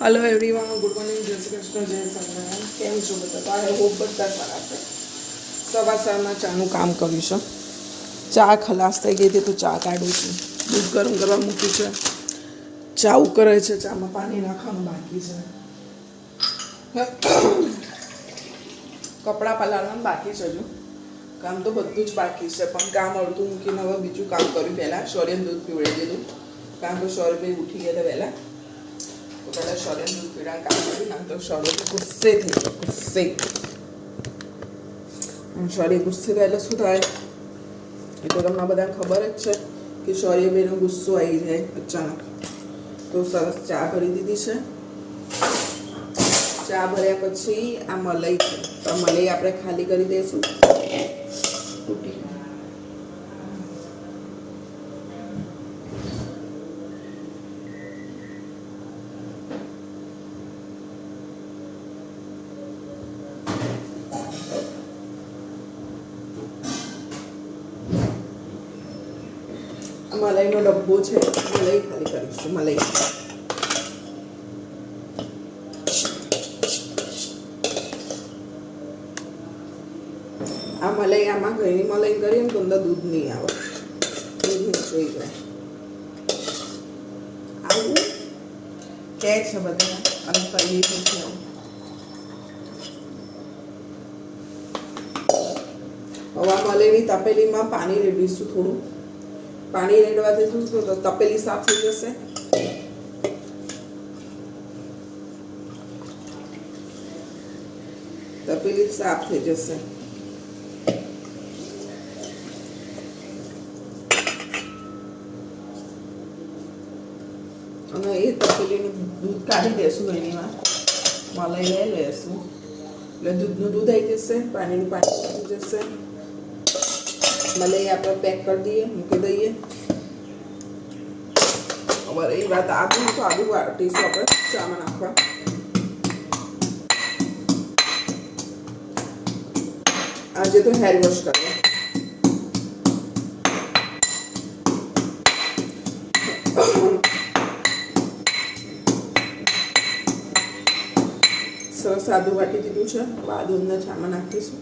Hello everyone good morning જય કૃષ્ણ જય સ્વામિનારાયણ કેમ છો બધા? તો આઈ હોપ બધા સારા છે. સવાર સવારમાં ચાનું કામ કર્યું છે ચા ખલાસ થઈ ગઈ હતી તો ચા કાઢું છું. દૂધ ગરમ કરવા મૂક્યું છે. ચા ઉકરે છે, ચામાં પાણી નાખવાનું બાકી છે. કપડાં પલાળવાનું બાકી છે હજુ. કામ તો બધું જ બાકી છે, પણ કામ અડધું મૂકીને હવે બીજું કામ કર્યું પહેલાં. શૌર્યને દૂધ પીવડાવી દીધું. કારણ કે શૌર્યભાઈ ઉઠી ગયા હતા પહેલાં. શૌર્યને દૂધ પીવડાવવાનું કામ કર્યું ના તો શૌર્ય તો ગુસ્સે થઈ ગયો ગુસ્સે અને શૌર્ય ગુસ્સે થાય એટલે શું થાય એ તો તમને બધાને ખબર જ છે કે શૌર્યભાઈનો ગુસ્સો આવી જાય અચાનક તો સરસ ચા ભરી દીધી છે ચા ભર્યા પછી આ મલાઈ છે તો આ મલાઈ આપણે ખાલી કરી દઈશું તૂટી આ મલાઈનો ડબ્બો છે મલાઈ ખાલી કરીશું આ મલાઈ આમાં ઘણી મલાઈ કરીએ ને તો અંદર દૂધ નહીં આવે દૂધ નીચોઈ જાય આવું કે છે બધા અને કરીએ પછી આવું હવે આ મલાઈની તપેલીમાં પાણી રેડીશું થોડું પાણી રેડવાથી શું તો તપેલી સાફ થઈ જશે તપેલી સાફ થઈ જશે અને એ તપેલીનું દૂધ કાઢી દેશું એનીમાં મલાઈ લઈ લેશું. એટલે દૂધનું દૂધ આવી જશે, પાણીનું પાણી આવી જશે. મલાઈ આપણે પેક કરી દઈએ, મૂકી દઈએ. અમારે એ વાત આદુ તો આદુ વાટીશું આપણે ચામાં નાખવા. આજે તો હેર વોશ કરો. સરસ આદુ વાટી દીધું છે. આદુ અંદર ચામાં નાખીશું.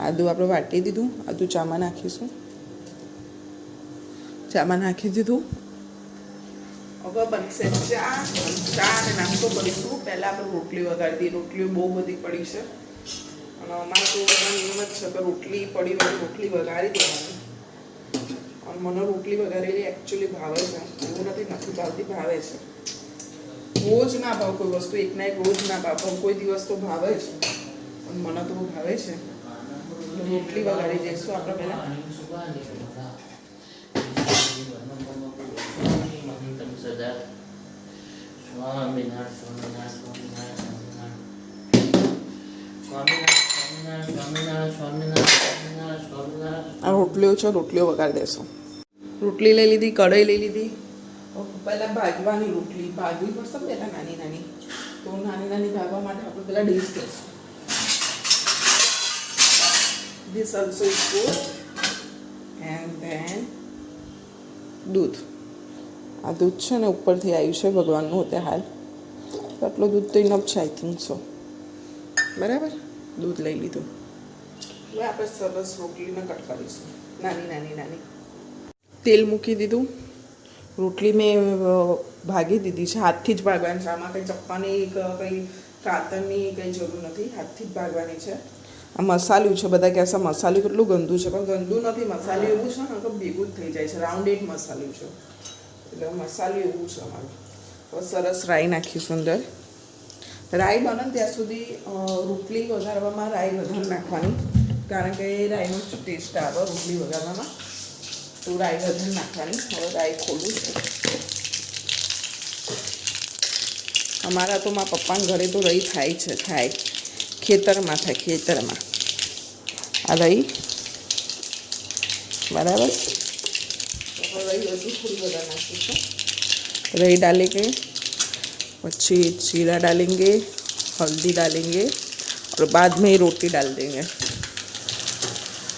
આદુ આપણે વાટી દીધું. આદુ ચામાં નાખીશું. ચામાં નાખી દીધું. હવે બનશે. ચા ચા અને નાસ્તો કરીશું. પહેલાં આપણે રોટલી વગાડી દઈએ. રોટલીઓ બહુ બધી પડી છે. અને અમારે તો નિયમ જ છે કે રોટલી પડી હોય રોટલી વગાડી દેવાની. અને મને રોટલી વગાડેલી એકચ્યુઅલી ભાવે છે. એવું નથી નથી ભાવતી, ભાવે છે. રોજ ના ભાવ, કોઈ વસ્તુ એક ના એક રોજ ના ભાવ. પણ કોઈ દિવસ તો ભાવે જ. પણ મને તો ભાવે છે. રોટલી વગાડી દઈશું આપણે પહેલાં. આ રોટલીઓ છે રોટલીઓ વગાડી દેશું. રોટલી લઈ લીધી કઢાઈ લઈ લીધી. પહેલાં ભાજવાની રોટલી ભાજવી પડશે પહેલાં નાની નાની. તો નાની નાની ભાગવા માટે આપણે પહેલાં ડીશ લઈશું this also is good. And then દૂધ. આ દૂધ છે ને ઉપરથી આવ્યું છે ભગવાનનું હોતે હાલ. તો આટલું દૂધ તો ઇનફ છે આઈ થિંક સો બરાબર? દૂધ લઈ લીધું. હવે આપણે સરસ રોટલીને કટ કરીશું. નાની નાની નાની. તેલ મૂકી દીધું. રોટલી મેં ભાગી દીધી છે. હાથથી જ ભાગવાની છે. આમાં કંઈ ચપ્પાની કંઈ કાતરની કંઈ જરૂર નથી. હાથથી જ ભાગવાની છે. આ મસાલું છે. બધા કહેશે મસાલું કેટલું ગંદુ છે. પણ ગંદુ નથી મસાલું એવું છે ને કે ભેગું જ થઈ જાય છે. રાઉન્ડેડ મસાલું છે. એટલે મસાલો એવું છે અમારું હવે સરસ રાઈ નાખીશું અંદર રાઈ બને ત્યાં સુધી રોટલી વઘારવામાં રાઈ વધારે નાખવાની. કારણ કે રાઈનો જ ટેસ્ટ આવે રોટલી વઘારવામાં. તો રાઈ વધારે નાખવાની. હવે રાઈ ખોલું અમારા તો મારા પપ્પાના ઘરે તો રહી થાય છે, થાય. ખેતરમાં થાય, ખેતરમાં. આ રહી બરાબર? તો હવે રહી હજુ થોડી વધારે નાખીશું रही डालेंगे પછી जीरा डालेंगे हल्दी डालेंगे और बाद में ही रोटी डाल देंगे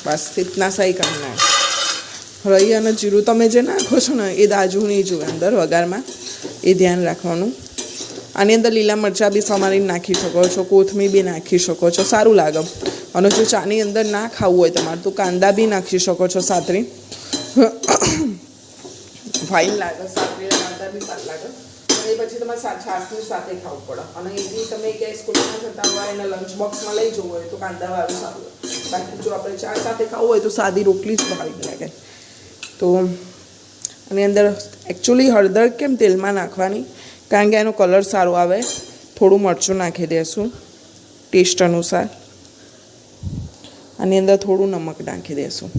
बस इतना सा ही करना है રઈ અને જીરું તમે જે નાખો છો ને એ દાજુ નહીં જોઈએ અંદર વઘારમાં એ ધ્યાન રાખવાનું આની અંદર લીલા મરચાં બી સમારીને નાખી શકો છો કોથમીર બી નાખી શકો છો સારું લાગે અને જો ચાની અંદર ના ખાવું હોય તમારે તો કાંદા બી નાખી શકો છો સાતરી ફાઇન લાગે સાતરી કાંદા બી સારું લાગે. અને એ પછી તમારે છાસની સાથે ખાવું પડે. અને એ તમે ક્યાંય સ્કૂલમાં જતા હોય અને લંચ બોક્સમાં લઈ જવું હોય તો કાંદાવાળું સારું બાકી જો આપણે ચા સાથે ખાવું હોય તો સાદી રોટલી જ ભાવી લાગે. તો આની અંદર એકચ્યુઅલી હળદર કેમ તેલમાં નાખવાની? કારણ કે એનો કલર સારો આવે. થોડું મરચું નાખી દેશું ટેસ્ટ અનુસાર. આની અંદર થોડું નમક નાખી દેશું.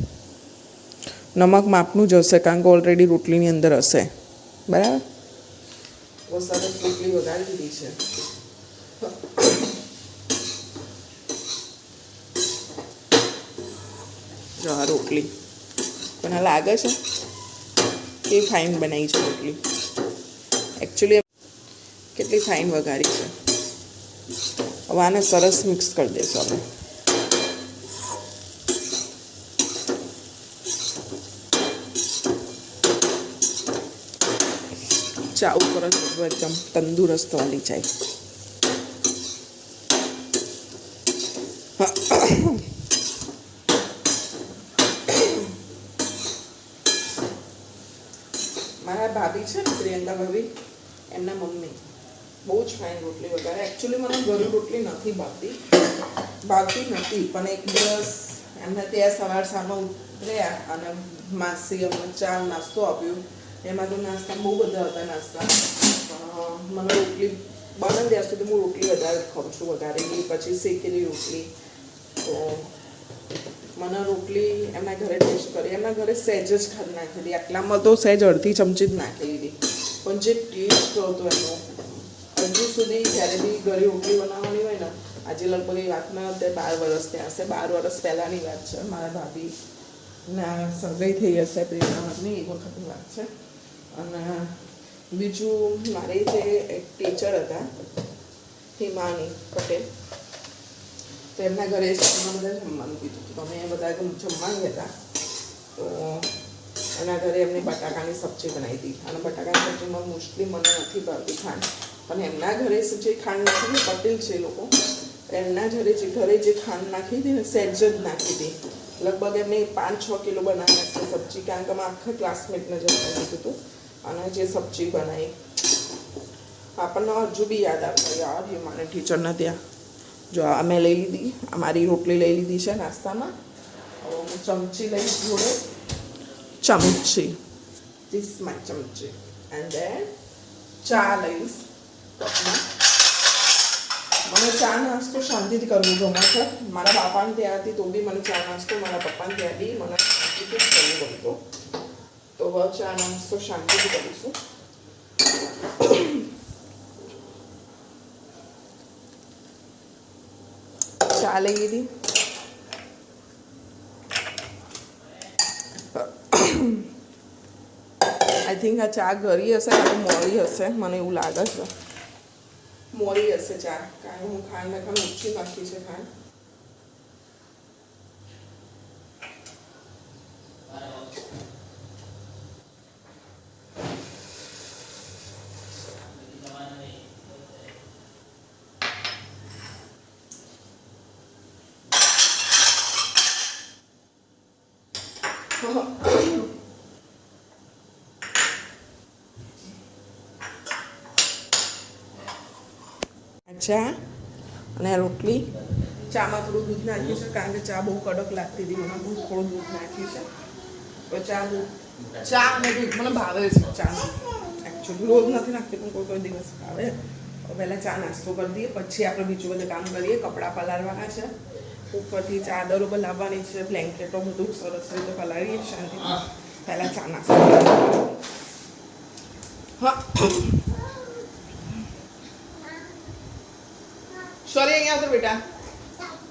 નમક માપનું જ હશે કારણ કે ઓલરેડી રોટલીની અંદર હશે. બરાબર? બહુ સરસ રોટલી વગાડી દીધી છે. જો આ રોટલી. કોને લાગે છે? કે ફાઇન બનાવી છે રોટલી? એકચ્યુઅલી કેટલી ફાઇન વઘારી છે. હવે આને સરસ મિક્સ કરી દઈશું આપણે. ચા ઉપર એકદમ તંદુરસ્ત વાલી જાય મારા ભાભી છે ને, પ્રિયંકા ભાભી, એમના મમ્મી. બહુ જ ફાઇન રોટલી વગાડે એકચ્યુઅલી મને ઘરે રોટલી નથી ભાવતી. ભાવતી નથી, પણ એક દિવસ એમને ત્યાં સવાર સામે ઉતર્યા અને માસી અમને ચા નાસ્તો આપ્યો. એમાં તો નાસ્તા બહુ બધા હતા, નાસ્તા. મને રોટલી બને ત્યાં સુધી હું રોટલી વધારે ખાઉં છું વઘારેલી પછી શેકેલી રોટલી. તો મને રોટલી એમના ઘરે ટેસ્ટ કરી, એમના ઘરે સહેજ જ ખાલી નાખેલી. આટલામાં તો સહેજ અડધી ચમચી જ નાખેલી. પણ જે ટેસ્ટ હતો એનો, હજુ સુધી જ્યારે બી ઘરે રોટલી બનાવવાની હોય ને, આજે લગભગ એ વાતના અત્યારે બાર વર્ષ ત્યાં હશે. બાર વર્ષ પહેલાંની વાત છે. મારા ભાભી ના સગાઈ થઈ હશે પ્રેરણાની એ વખતની વાત છે. અને બીજું મારે જે એક ટીચર હતા, હિમાની પટેલ, તો એમના ઘરે એમના બધા જમવાનું કીધું તો અમે બધા જમવા ગયા તો એના ઘરે એમની બટાકાની સબ્જી બનાવી હતી. અને બટાકાની સબ્જીમાં મોસ્ટલી મને નથી ભાવતી ખાંડ. પણ એમના ઘરે જે ખાંડ નાખી હતી પટેલ છે લોકો એમના ઘરે જે ઘરે જે ખાંડ નાખી હતી ને સહેજ જ નાખી હતી. લગભગ એમને પાંચ છ કિલો બનાવી નાખી સબ્જી. કારણ કે આખા ક્લાસમેટને જમવા દીધું હતું. અને જે સબ્જી બનાવી આપણને હજુ બી યાદ આવતા યાર એ મારે ટીચરના ત્યાં જો અમે લઈ લીધી અમારી રોટલી લઈ લીધી છે નાસ્તામાં. હવે હું ચમચી લઈ જોડે. ચમચી. ધીસ માય ચમચી. એન્ડ ધેન ચા લઈશ મને ચા નાસ્તો શાંતિથી કરવું ગમે છે. મારા બાપાને ત્યાંથી તો બી મને ચા નાસ્તો મારા પપ્પાને ત્યાંથી મને શાંતિથી કરવું ગમતો. તો હવે ચા નાસ્તો શાંતિથી કરીશું ચા લઈ લીધી આઈ થિંક આ ચા ઘરી હશે કે મોડી હશે મને એવું લાગે છે મોડી હશે ચા કારણ હું ખાંડ ખાંડ ઓછી બાકી છે ખાંડ ચા અને રોટલી. ચામાં થોડું દૂધ નાખ્યું છે, કારણ કે ચા બહુ કડક લાગતી હતી. મને બહુ થોડું દૂધ નાખ્યું છે. તો ચા દૂધ, ચા અને દૂધ મને ભાવે છે ચા એકચ્યુઅલી રોજ નથી નાખતી, પણ કોઈ કોઈ દિવસ ભાવે. પહેલાં ચા નાસ્તો કરી દઈએ, પછી આપણે બીજું બધું કામ કરીએ. કપડાં પલાળવાના છે. ઉપરથી ચાદરો લાવવાની છે, બ્લેન્કેટો બધું સરસ રીતે પલાળીએ શાંતિ પહેલાં ચા નાસ્તો હા. સોરી અહીંયા આવતો બેટા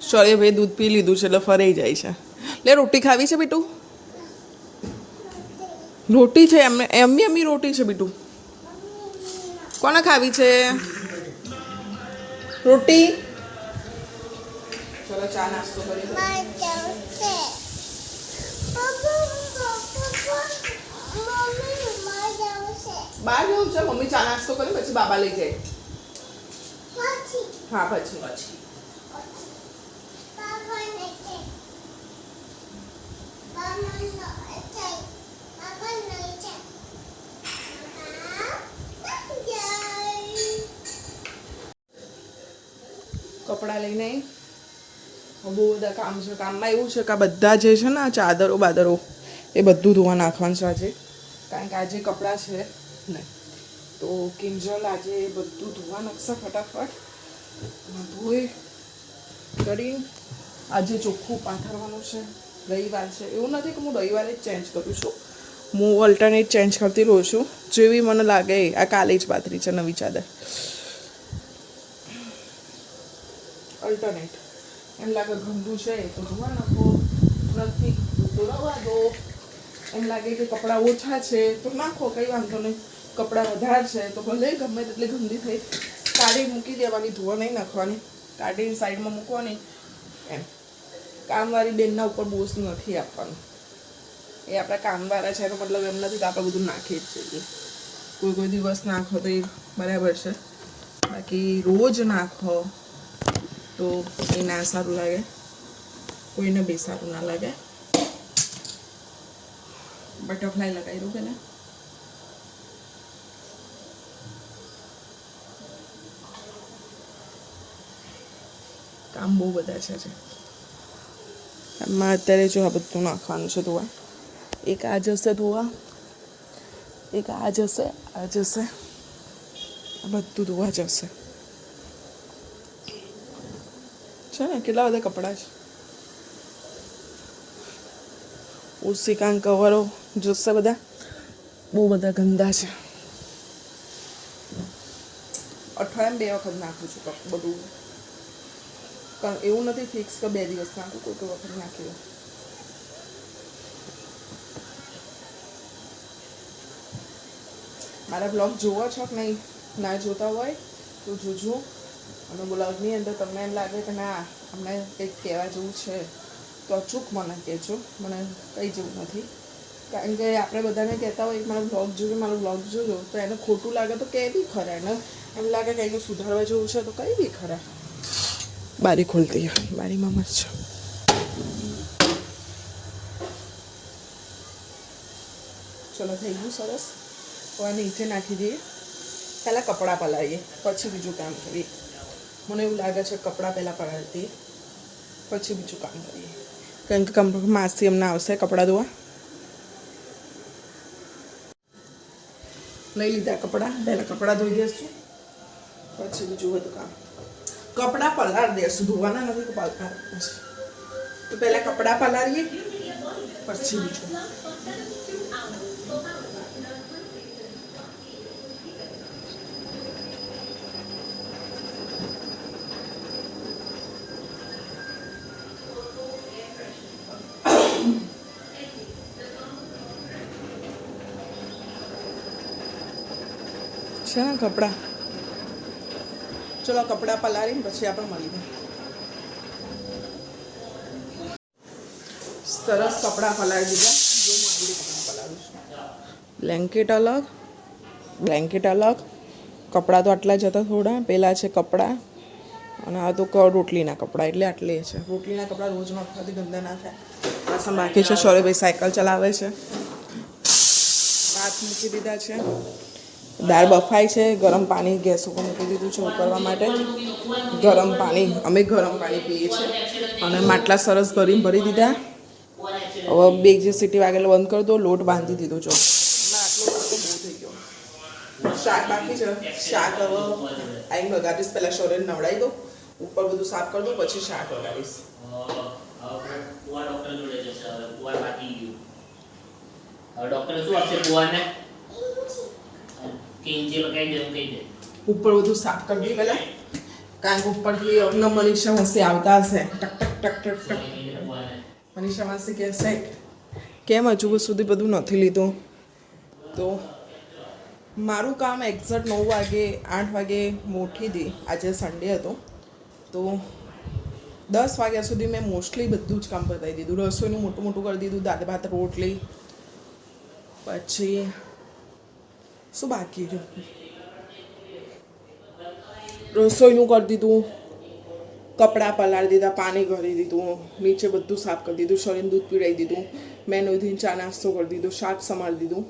સોરી ભાઈ દૂધ પી લીધું છે એટલે ફરી જાય છે લે રોટી ખાવી છે બીટું રોટી છે એમને એમની એમની રોટી છે બીટું કોને ખાવી છે રોટી ચલો ચા નાસ્તો કરી બહાર જવું છે મમ્મી ચા નાસ્તો કરે પછી બાબા લઈ જાય હા, પછી. પછી કપડાં લઈને બહુ બધા કામ છે. કામમાં એવું છે કે બધા જે છે ને ચાદરો બાદરો, એ બધું ધોવા નાખવાનું છે આજે. કારણ કે આજે કપડાં છે ને તો કિંજલ આજે બધું ધોવા નાખશે ફટાફટ. ધોઈ કરી આજે ચોખ્ખું પાથરવાનું છે. રવિવાર છે. એવું નથી કે હું રવિવારે જ ચેન્જ કરું છું. હું ઓલ્ટરનેટ ચેન્જ કરતી રહું છું. જેવી મને લાગે આ કાલે જ પાથરી છે નવી ચાદર. અલ્ટરનેટ એમ લાગે ગંદુ છે તો ધોવા નાખો. નથી રવા દો. એમ લાગે કે કપડાં ઓછા છે. તો નાખો, કંઈ વાંધો નહીં. કપડાં વધારે છે, તો ભલે ગમે તેટલી ગંદી થઈ, કાઢી મૂકી દેવાની, ધોવા નહીં નાખવાની કાઢીને સાઈડમાં મૂકવાની, એમ. કામવાળી બેનના ઉપર બોસ નથી આપવાનું. એ આપણા કામવાળા છે, એનો મતલબ એમ નથી કે આપણે બધું નાખી જ જઈએ. કોઈ કોઈ દિવસ નાખો તો એ બરાબર છે. બાકી રોજ નાખો તો એ ના સારું લાગે. કોઈને બી સારું ના લાગે. બટરફ્લાય લગાવી દઉં પહેલાં કામ બહુ બધા છે એમાં અત્યારે જો આ બધું નાખવાનું છે ધોવા, એક આ જશે ધોવા, એક આ જશે આ જશે, આ બધું ધોવા જશે. છે ને? કેટલા બધા કપડાં છે? ઓસિકાન કવરો જોશે બધા. બહુ બધા ગંદા છે. અઠવાડિયામાં બે વખત નાખું છું બધું. એવું નથી ફિક્સ કે બે દિવસ નાખું કોઈ કોઈ વખત નાખી મારા બ્લોગ જોવો છો કે નહીં ના જોતા હોય તો જોજો અને બ્લોગની અંદર તમને એમ લાગે કે ના અમને કંઈક કહેવા જેવું છે તો અચૂક મને કહેજો મને કંઈ જેવું નથી કારણ કે આપણે બધાને કહેતા હોય મારો બ્લોગ જોજો મારો બ્લોગ જોજો તો એને ખોટું લાગે તો કહે બી ખરા એને એમ લાગે કે એને સુધારવા જેવું છે તો કંઈ બી ખરા બારી ખોલતી હોય. બારીમાં મસ્ત ચલો, થઈ ગયું સરસ. હવે નીચે નાખી દઈએ. પહેલાં કપડાં પલાળીએ, પછી બીજું કામ કરીએ. મને એવું લાગે છે કપડાં પહેલાં પલાળતી પછી બીજું કામ કરીએ. કારણ કે માસી અમને આવશે કપડાં ધોવા. લઈ લીધા કપડાં, પહેલાં કપડાં ધોઈ દઈશું, પછી બીજું બધું કામ. કપડાં પલાળ દેશું ધોવાના નથી પલાળ પછી. તો પહેલાં કપડાં પલાળીએ, પછી બીજું. છે કપડાં? ચલો કપડાં પલાળીને પછી આપણે મળીએ. સરસ કપડાં પલાળી દીધા. જો આવી કપડાં પલાળું બ્લેન્કેટ અલગ બ્લેન્કેટ અલગ. કપડાં તો આટલા જ હતા થોડા. પહેલાં છે કપડાં અને આ તો રોટલીના કપડાં. એટલે આટલે છે. રોટલીના કપડાં રોજ નાખવાથી ગંદા ના થાય. વાસણ બાકી છે. શૌર્યભાઈ સાયકલ ચલાવે છે. ભાત મૂકી દીધા છે. દાળ બફાય છે ગરમ પાણી ગેસ ઉપર મૂકી દીધું છે ઉકળવા માટે ગરમ પાણી અમે ગરમ પાણી પીએ છીએ અને માટલા સરસ ભરીને ભરી દીધા હવે બે જે સીટી વાગેલો બંધ કરી દો લોટ બાંધી દીધો છો શાક બાકી છે શાક હવે આઈને વગાડીશ પહેલાં શરીર નવડાવી દો ઉપર બધું સાફ કરી દો પછી શાક વગાડીશ ડોક્ટરે શું આપશે કુવાને કે ઇન્જે લગાવી દે કહી દે ઉપર બધું સાફ કરી દઈએ પહેલાં. કારણ કે ઉપરથી અમને મનીષા માસી આવતા હશે. ટક ટક ટક ટક ટક. મનીષા માસી કહેશે કેમ હજુ સુધી બધું નથી લીધું? તો મારું કામ એક્ઝેક્ટ નવ વાગે આઠ વાગે મોટી હતી આજે સન્ડે હતો. તો દસ વાગ્યા સુધી મેં મોસ્ટલી બધું જ કામ પતાવી દીધું. રસોઈનું મોટું મોટું કરી દીધું દાળ ભાત રોટલી. પછી શું બાકી છે રસોઈનું કરી દીધું. કપડાં પલાળી દીધા, પાણી કરી દીધું, નીચે બધું સાફ કરી દીધું શરીર દૂધ પીડાઈ દીધું. મેનુથી ચા નાસ્તો કરી દીધું, શાક સમારી દીધું.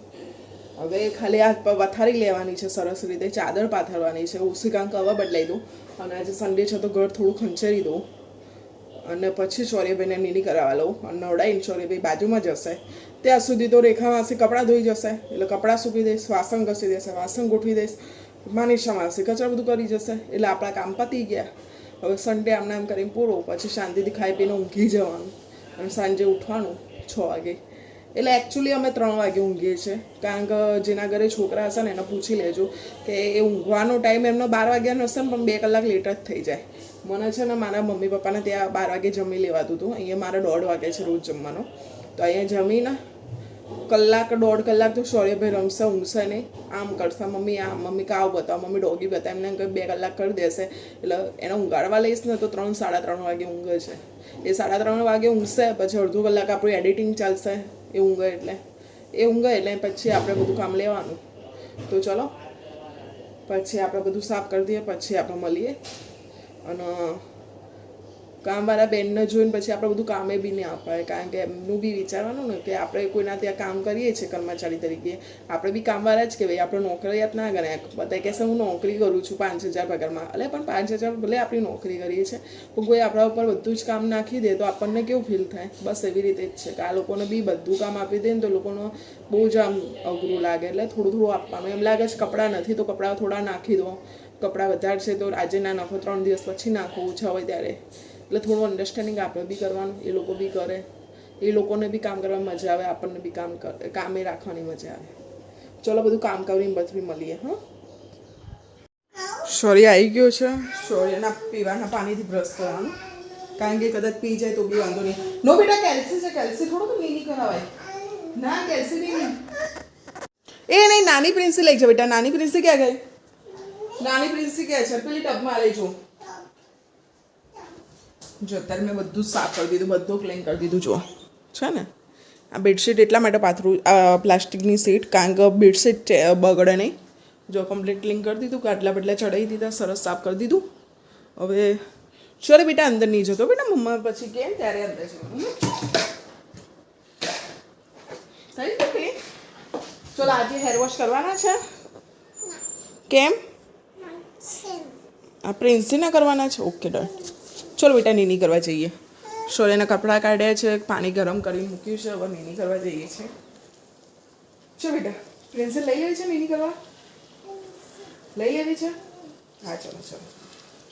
હવે ખાલી આ પ- વથારી લેવાની છે, સરસ રીતે ચાદર પાથરવાની છે ઓસીકાં કવર બદલાઈ દઉં. અને આજે સન્ડે છે તો ઘર થોડું ખંચેરી દઉં. અને પછી શૌર્યભાઈને નીની કરાવવા લઉં. અને નવડાઈને શૌર્યભાઈ બાજુમાં જશે ત્યાં સુધી તો રેખાવાસી કપડાં ધોઈ જશે. એટલે કપડાં સૂકી દઈશ, વાસણ ઘસી દેશે વાસણ ગોઠવી દઈશ. માનીશા માસી કચરા બધું કરી જશે. એટલે આપણા કામ પતી ગયા. હવે સન્ડે આમને આમ કરીને પૂરો, પછી શાંતિથી ખાઈ પીને ઊંઘી જવાનું. અને સાંજે ઉઠવાનું છ વાગે. એટલે એકચ્યુઅલી અમે ત્રણ વાગે ઊંઘીએ છીએ. કારણ કે જેના ઘરે છોકરા હશે ને એને પૂછી લેજો કે એ ઊંઘવાનો ટાઈમ એમનો બાર વાગ્યાનો હશે ને, પણ બે કલાક લેટ જ થઈ જાય. મને છે ને મારા મમ્મી પપ્પાને ત્યાં બાર વાગે જમી લેવાતું હતું. અહીંયા મારે દોઢ વાગે છે રોજ જમવાનો. તો અહીંયા જમીને કલાક, દોઢ કલાક તો શૌર્યભાઈ રમશે, ઊંઘશે નહીં. આમ કરશે. મમ્મી આમ મમ્મી કાવ બતાવ. મમ્મી ડોગી બતાવ. એમને કંઈ બે કલાક કરી દેશે. એટલે એને ઊંઘાડવા લઈશ ને તો ત્રણ, સાડા ત્રણ વાગે ઊંઘે છે. એ સાડા ત્રણ વાગે ઊંઘશે, પછી અડધો કલાક આપણું એડિટિંગ ચાલશે. એ ઊંઘે એટલે. એ ઊંઘે એટલે પછી આપણે બધું કામ લેવાનું. તો ચલો. પછી આપણે બધું સાફ કરી દઈએ, પછી આપણે મળીએ. અને કામવાળા બેનને જોઈને પછી આપણે બધું કામે બી નહીં અપાય. કારણ કે એમનું બી વિચારવાનું ને કે આપણે કોઈના ત્યાં કામ કરીએ છીએ કર્મચારી તરીકે. આપણે બી કામવાળા જ કહેવાય આપણે નોકરિયાત ના ગણાય. બધા કહેશે, હું નોકરી કરું છું પાંચ હજાર પગારમાં. એટલે પણ પાંચ હજાર ભલે આપણી નોકરી કરીએ છીએ, પણ કોઈ આપણા ઉપર બધું જ કામ નાખી દે તો આપણને કેવું ફીલ થાય? બસ એવી રીતે જ છે કે આ લોકોને બી બધું કામ આપી દે ને તો લોકોનો બહુ જ આમ અઘરું લાગે. એટલે થોડું થોડું આપવાનું. એમ લાગે છે કપડાં નથી તો કપડાં થોડા નાખી દો. કપડાં વધારે છે તો આજે ના નાખો, ત્રણ દિવસ પછી નાખો. ઓછા હોય ત્યારે. એટલે થોડું અન્ડરસ્ટેન્ડિંગ આપણે બી કરવાનું, એ લોકો બી કરે. એ લોકોને બી કામ કરવામાં મજા આવે, આપણને બી કામ કામે રાખવાની મજા આવે. ચલો બધું કામ કરીને બધું મળીએ, હા? સોરી આવી ગયો છે. સોરીના પીવાના પાણીથી બ્રશ કરવાનું કારણ કે કદાચ પી જાય તો બી વાંધો નહીં. નો બેટા, કેલ્સી છે, કેલ્સી થોડું તો નહીં કરાવાય. ના, કેલ્સી નહીં. એ નહીં, નાની પ્રિન્સી લઈ જાવ બેટા. નાની પ્રિન્સી ક્યાં ગઈ? નાની પ્રિન્સી ક્યાં છે? પેલી ટબમાં લઈ જો. જો અત્યારે મેં બધું સાફ કરી દીધું બધું ક્લીન કરી દીધું જો છે ને? આ બેડશીટ એટલા માટે પાથરું આ પ્લાસ્ટિકની સીટ કારણ કે બેડશીટ બગડે નહીં. જો કમ્પ્લીટ ક્લીન કરી દીધું કાટલા બટલા ચડાવી દીધા સરસ સાફ કરી દીધું. હવે ચલો બેટા અંદર નહીં જતો બેટા મમ્મા પછી કેમ ત્યારે અંદર થઈ ગયું ચલો આજે હેર વોશ કરવાના છે. કેમ? આ પ્રિન્સીના કરવાના છે? ઓકે ડન ચલો બેટા નીની કરવા જઈએ. શોલેના કપડાં કાઢ્યા છે, પાણી ગરમ કરી મૂક્યું છે, હવે નીની કરવા જઈએ છીએ. ચલો બેટા પ્રિન્સિલ લઈ લેવી છે નીની કરવા? લઈ લેવી છે? હા, ચલો ચલો.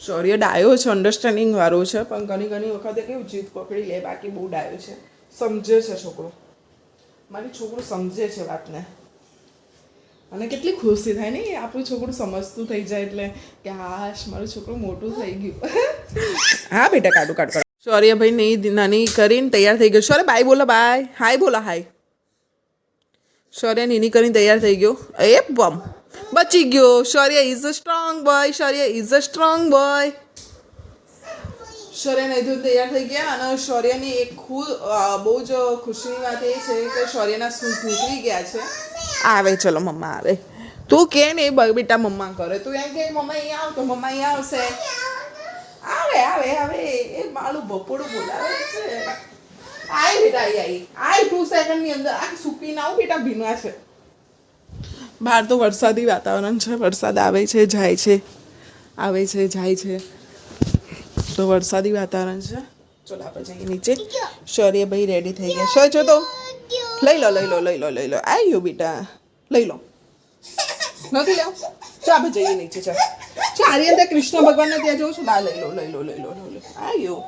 શૌર્ય ડાયો છે અન્ડરસ્ટેન્ડિંગ વાળો છે, પણ ઘણી ઘણી વખતે કેવું જીત પકડી લે, બાકી બહુ ડાયો છે. સમજે છે છોકરો. મારી છોકરું સમજે છે વાતને. અને કેટલી ખુશી થાય ને આપણું છોકરું સમજતું થઈ જાય એટલે કે, હાશ, મારું છોકરું મોટું થઈ ગયું. હા, બેટા, કાઢું, કાઢ કાઢ. શૌર્ય ભાઈ, નહીં, નાની કરીને તૈયાર થઈ ગયો. સોરે બાય બોલો બાય હાય, બોલો, હાય. શૌર્ય નીની કરીને તૈયાર થઈ ગયો. એ બમ. બચી ગયો. Shaurya is a strong boy Shaurya is a strong boy Shaurya ધોઈને તૈયાર થઈ ગયા. અને શૌર્યની એક ખુ- બહુ જ ખુશીની વાત એ છે કે શૌર્યના શૂઝ નીકળી ગયા છે. આવે, ચલો, મમ્મા આવે. તું કે ને બેટા, મમ્મા કરે. તું એમ કે, મમ્મા, અહીંયા આવ. તો મમ્મા અહીંયા આવશે. આવે આવે એ મારું બપોડું બોલાવે છે. આય બેટા, આઈ આઈ. આય ટુ સેકન્ડની અંદર આ સૂકી ના બેટા ભીના છે. બહાર તો વરસાદી વાતાવરણ છે. વરસાદ આવે છે, જાય છે. આવે છે, જાય છે. તો વરસાદી વાતાવરણ છે. ચલો આપણે જઈએ નીચે. શૌર્યભાઈ રેડી થઈ ગયા. શો છો તો. લઈ લો લઈ લો લઈ લો લઈ લો. આવ્યો બેટા. લઈ લો. નથી લેવું? ચાલ આપણે જઈએ નીચે ચાલ આર્યન ત્યાં કૃષ્ણ ભગવાનને ત્યાં જવું છું? ના લઈ લો લઈ લો લઈ લો લઈ લો આવ્યો